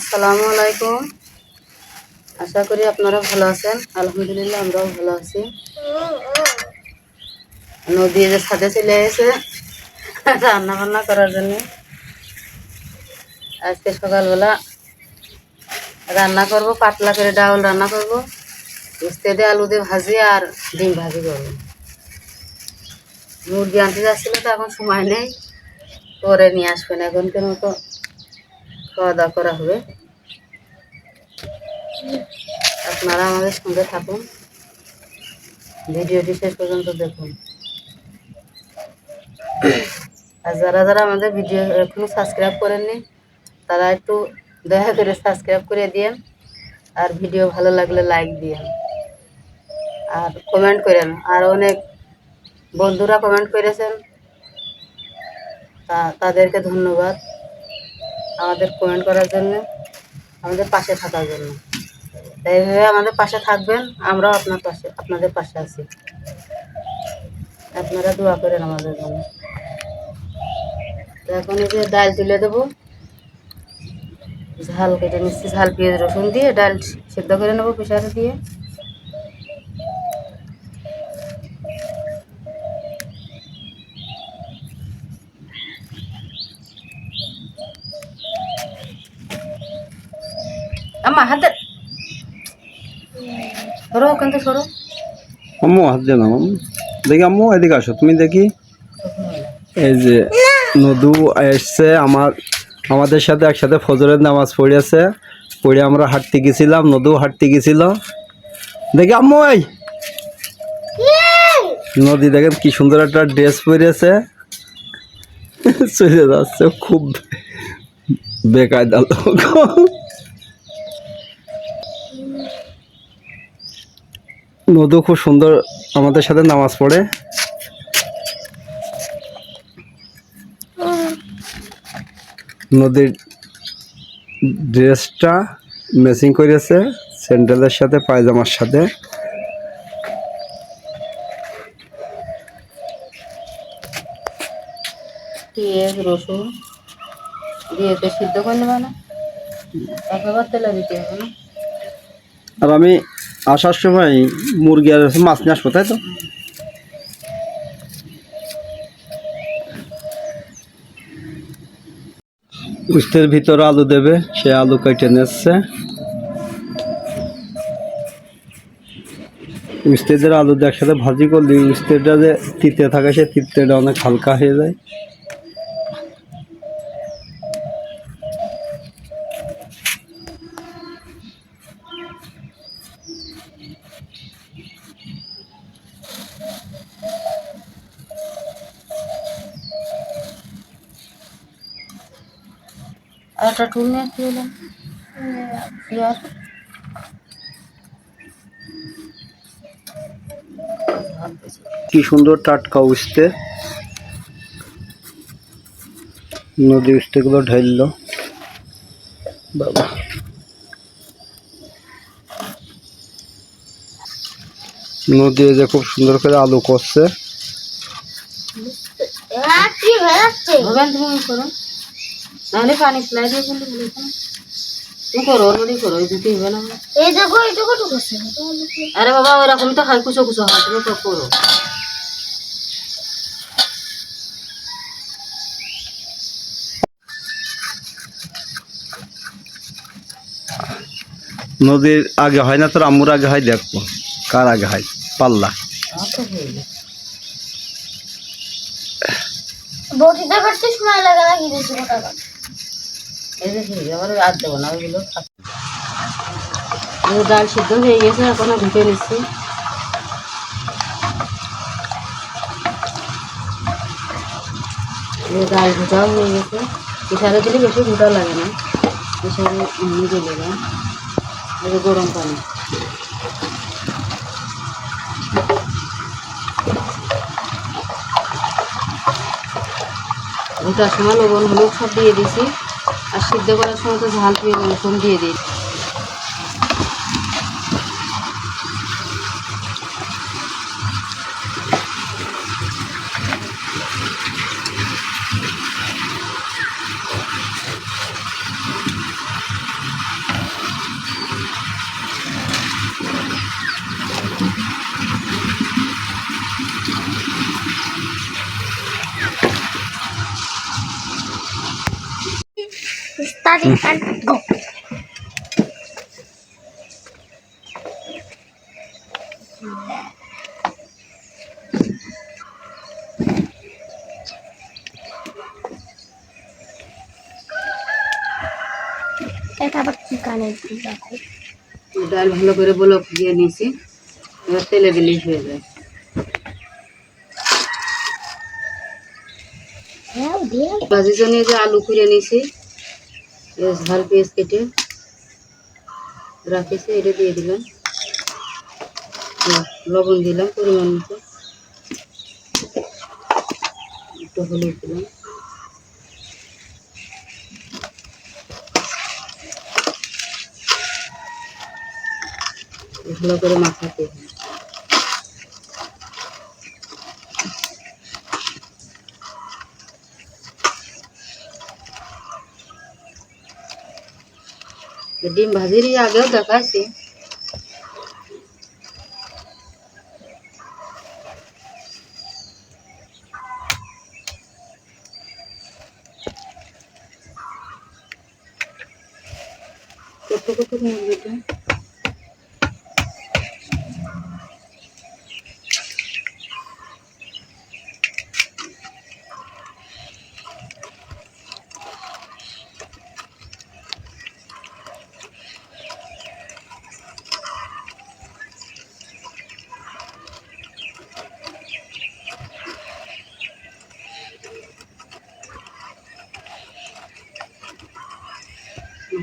আসসালামু আলাইকুম। আশা করি আপনারা ভালো আছেন। আলহামদুলিল্লাহ, আমরাও ভালো আছি। নদী যে ছাদে চলে এসে রান্না বান্না করার জন্য আজকে সকালবেলা রান্না করব, পাতলা করে ডাউল রান্না করব, উস্তে দিয়ে আলু দিয়ে ভাজি আর ডিম ভাজি করব। মুরগি আনতে যাচ্ছিল তো, এখন সময় নেই। পরে নিয়ে আসবেন এখনকার মতো। খাওয়া দাওয়া করা হবে। আপনারা আমাদের সঙ্গে থাকুন। ভিডিওটি শেষ পর্যন্ত দেখুন। আর যারা যারা আমাদের ভিডিও এখনও সাবস্ক্রাইব করেননি, তারা একটু দয়া করে সাবস্ক্রাইব করে দিয়েন। আর ভিডিও ভালো লাগলে লাইক দিয়েন। আর কমেন্ট করেন। আর অনেক বন্ধুরা কমেন্ট করেছেন। তা, তাদেরকে ধন্যবাদ। আমাদের কমেন্ট করার জন্য, আমাদের পাশে থাকার জন্য। তাই এইভাবে আমাদের পাশে থাকবেন, আমরাও আপনার পাশে, আপনাদের পাশে আছি। আপনারা দোয়া করেন আমাদের জন্য। তো এখন এই যে ডাল তুলে দেবো। ঝাল কেটে নিচ্ছি, ঝাল, পেঁয়াজ, রসুন দিয়ে ডাল সেদ্ধ করে নেব প্রেশারে দিয়ে। তুমি দেখি, এই যে আমার, আমাদের সাথে একসাথে ফজরের নামাজ পড়েছে পড়ে আমরা হাঁটতে গেছিলাম, নদু হাঁটতে গেছিল। দেখি, আম্মু, এই। নদী, দেখেন কি সুন্দর একটা ড্রেস পরেছে চলে যাচ্ছে, খুব বেকায়দা লোক। নদু খুব সুন্দর আমাদের সাথে নামাজ পড়ে। নদীর ড্রেসটা ম্যাচিং করেছে স্যান্ডেলের সাথে পায়জামার সাথে। পেঁয়াজ রসুন দিয়ে তো সিদ্ধ করে নেবে না একবার তেলে দিতে হবে না। আর আমি আসার সময় মুরগি আর মাছ নিয়ে আসব, তাই তো? উস্তের ভিতরে আলু দেবে, সে আলু কেটে নিচ্ছে। উস্তেদের আলু একসাথে ভাজি করলে উস্তেটা যে তিতে থাকে সে তিতেটা অনেক হালকা হয়ে যায়। একটা টুল নিয়ে কি হলো? পেঁয়াজ কি সুন্দর টাটকা উস্তে। নদী উস্তেগুলো ঢাইল বাবা। নদী যে খুব সুন্দর করে আলু করছে। হবেন তুমি করো নাহলে পানি ফেলাই দিয়ে বলে তুমি করো ওর মধ্যেই করো এই দুটি হবে না। এই দেখো এইটুকু টুকু আছে। আরে বাবা ওরকমই তো হয় কুচো কুচো হয় তুমি তো করো। নদীর আগে হয় না তোর আম্মুর আগে হয় দেখব। কার আগে হয়? পাল্লা। আমার তো গেছে বটিতে করতে সময় লাগে নাকি বেশি যে ডাল সিদ্ধ হয়ে গেছে এখনও ঘুটে নিচ্ছি ডাল ভুটাও হয়ে গেছে পিঠারে দিলে বেশি ভুটা লাগে না পিঠারে এমনি দিলে না এই যে গরম পানি ভুটার সময় লবণ, হলুদ সব দিয়ে দিছি। আর সিদ্ধ করার সময় তো ঝাল পেয়ে রসুন দিয়ে দিই। Start it and go. এটা আবার কি কানে দেখো ডাল ভালো করে ব্লক দিয়ে নিয়েছি। এবার তেলে দিলেই হয়ে যায়। হ্যাঁ ভাজির জন্য যে আলু খুঁড়ে নিয়েছি। এই ঝাল পেঁয়াজ কেটে রাখেছি, এটা দিয়ে দিলাম। লবণ দিলাম পরিমাণ মতো। একটু হলুদ দিলাম। ভালো করে মাখাতে হবে। ডিম ভাজির আগেও দেখাচ্ছি কত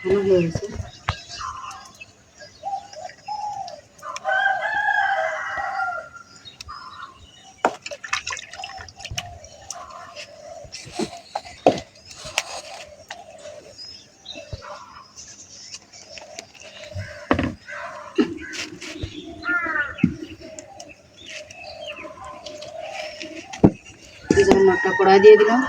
মাখানো হয়ে গেছে এই যেমন একটা কড়াই দিয়ে দিলাম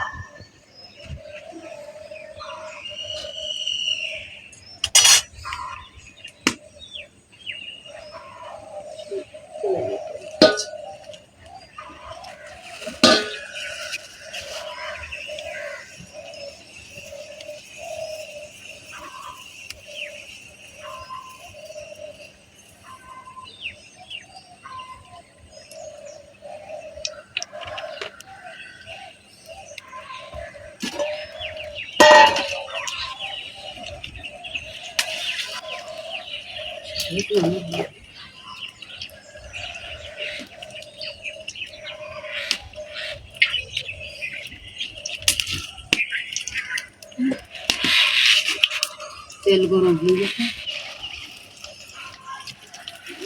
তেল গরম হয়ে গেছে।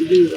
দিয়ে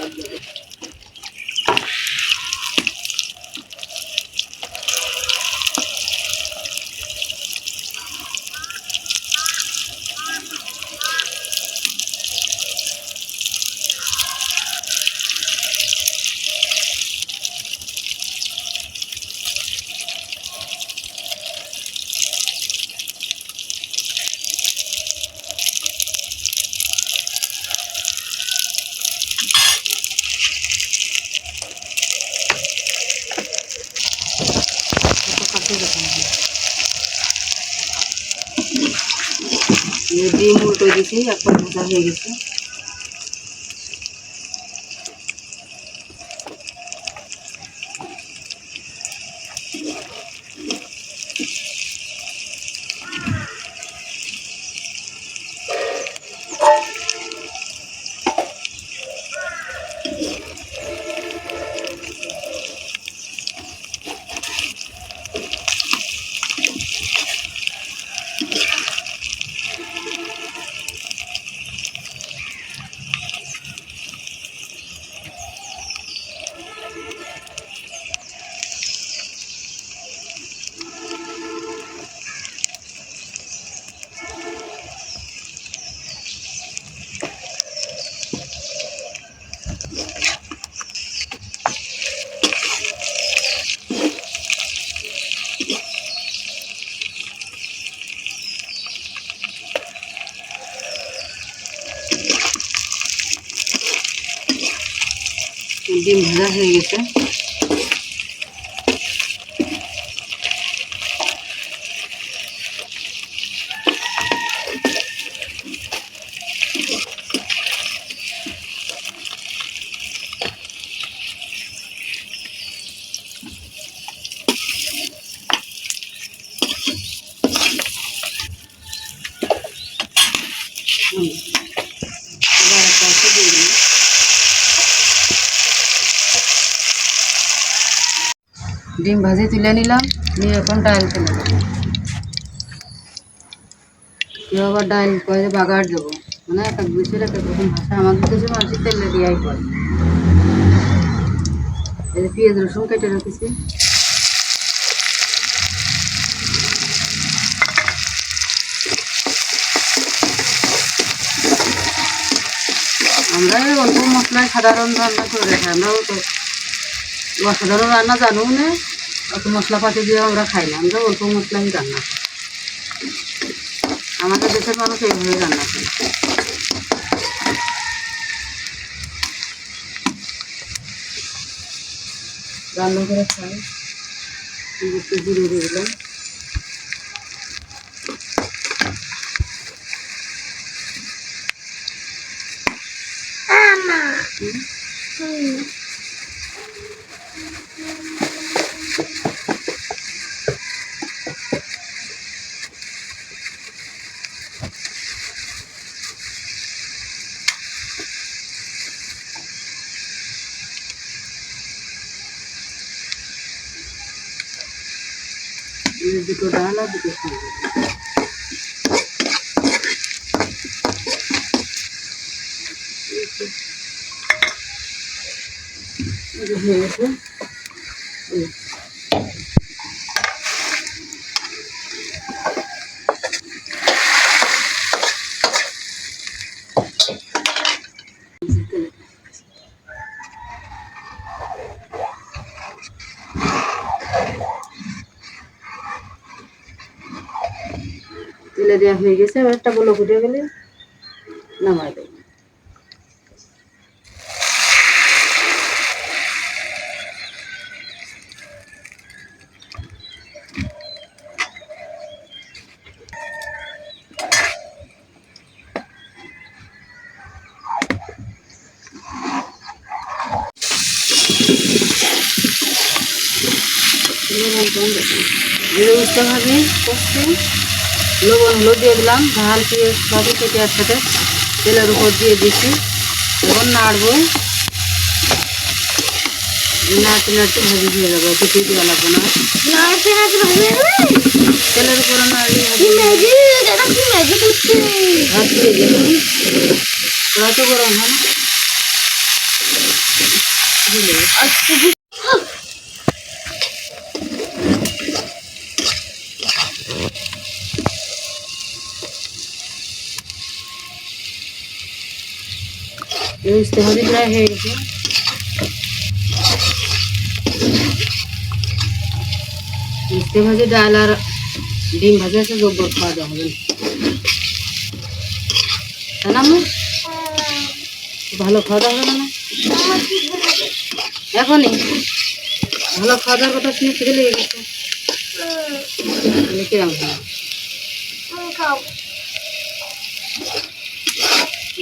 দিছি একটা ভাজা হয়ে গেছে। হয়ে গেছে ডিম ভাজি তুলে নিলাম, নিয়ে এখন ডাল তুলে দেবো আবার ডাল করে বাগার দেবো। মানে এক এক দেশের এক এক রকম ভাষা আমাদের দেশে মানুষের তেলে দিয়াই করে। পেঁয়াজ রসুন কেটে রেখেছি। আমরা অল্প মশলায় সাধারণ রান্না করে রাখি আমরাও তো অসাধারণ রান্না জানো না। অত মশলাপাতি দিয়ে আমরা খাই না আমরা অল্প মশলাই রান্না করি। আমাদের দেশের মানুষ এইভাবে রান্না করে। রান্না করে খাই একটু জিরে দিয়ে দিলাম। এই সবজি এই যে হয়ে গেছে দেওয়া হয়ে গেছে এবার একটা বলো ফুটে গেলে নামাই দেবো। করছি। লবণ হলুদ দিয়ে দিলাম ঝাল পেঁয়াজ সবই কেটে একসাথে তেলের উপর দিয়ে দিচ্ছি। এখন নাড়বো। নাড়তে নাড়তে ভাজি দিয়ে যাব কিছুই দেওয়া লাগবে না। তেলের উপরে হচ্ছে? ভাত দেবো গরম হয়। না আচ্ছা ভাজি প্রায় হয়ে গেছে। উস্তে ভাজি ডাল আর ডিম ভাজি আছে জব্বর খাওয়া দাওয়া হবে। তাই না ভালো খাওয়া দাওয়া হবে না এখনই? ভালো খাওয়া দাওয়ার কথা শুনে খিদে লেগে গেছে। তাহলে কিরম হবে খাও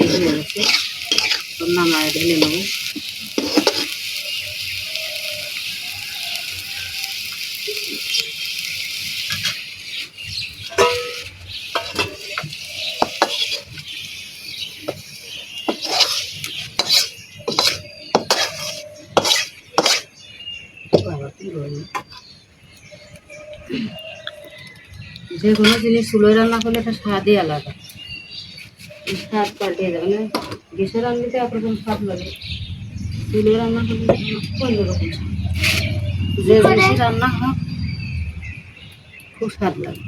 এই হয়ে গেছে তোর নামায় ঢেলে নেব? যে কোনো জিনিস চুলোয় রান্না করলে এটা স্বাদই আলাদা স্বাদ পাল্টে যাবে না গ্যাসে রান্নাতে একরকম স্বাদ লাগে চুলোয় রান্না করলে অন্যরকম স্বাদ যে জিনিস রান্না হোক খুব স্বাদ লাগে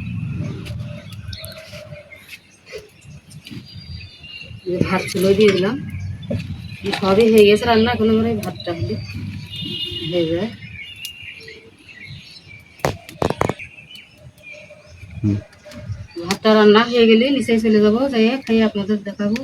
এই যে ভাত চুলোয় দিয়ে দিলাম এই সবই হয়ে গেছে রান্না এখন আমরা এই ভাতটা হলে হয়ে যায় হুম। ভাতটা রান্না হয়ে গেলে নিচে চলে যাব যাই খাই আপনাদের দেখাবো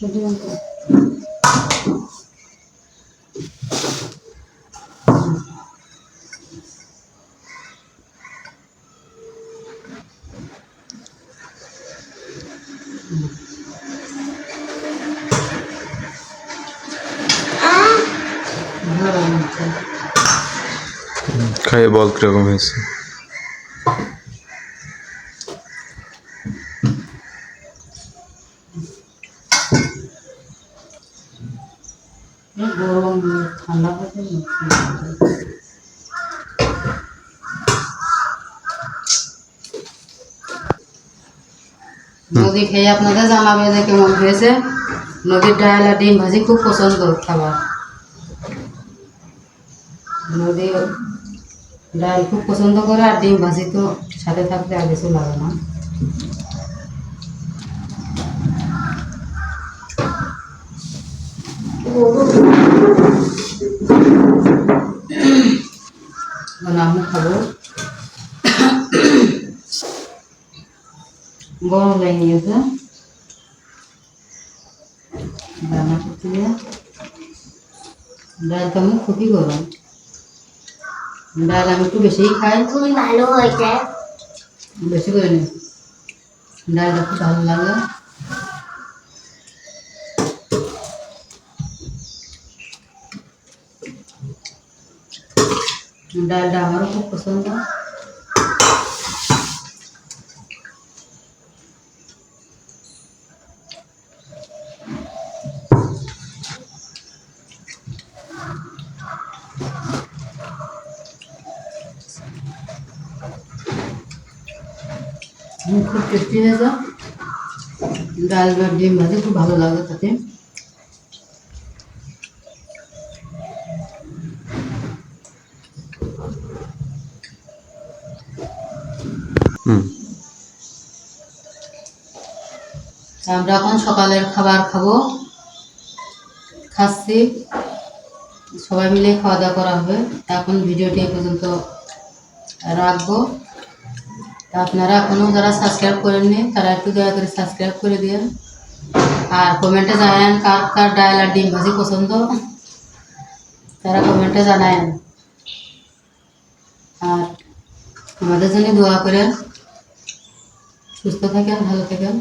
Deixa eu adiantar. Kaya bal kıramıyorsun. গরম ঠান্ডা হচ্ছে নদী খেয়ে আপনাদের জানাবে যে কেমন হয়েছে। নদীর ডাল আর ডিম ভাজি খুব পছন্দ খাবার। নদী ডাল খুব পছন্দ করে আর ডিম ভাজি তো সাথে থাকতে আর কিছু লাগে না। এখন আমি খাব গরম লেগে গেছে রান্না করতে গিয়ে ডাল তো আমি খুবই গরম ডাল আমি একটু বেশিই খাই খুবই ভালো হয়েছে বেশি করে নি ডালটা খুব ভালো লাগে ডালটা আমারও খুব পছন্দ হুম, খুব টেস্টি হয়েছে ডাল বা ডিম ভাজি খুব ভালো লাগে আমরা এখন সকালের খাবার খাব। খাচ্ছি। সবাই মিলে খাওয়া দাওয়া করা হবে। এখন ভিডিওটি পর্যন্ত রাখব। আপনারা এখনও যারা সাবস্ক্রাইব করেননি, তারা একটু দয়া করে সাবস্ক্রাইব করে দিন আর কমেন্টে জানান কার কার ডাল আর ডিম ভাজি পছন্দ। তারা কমেন্টে জানায়েন। আর আমাদের জন্য দোয়া করেন। সুস্থ থাকেন, ভালো থাকেন।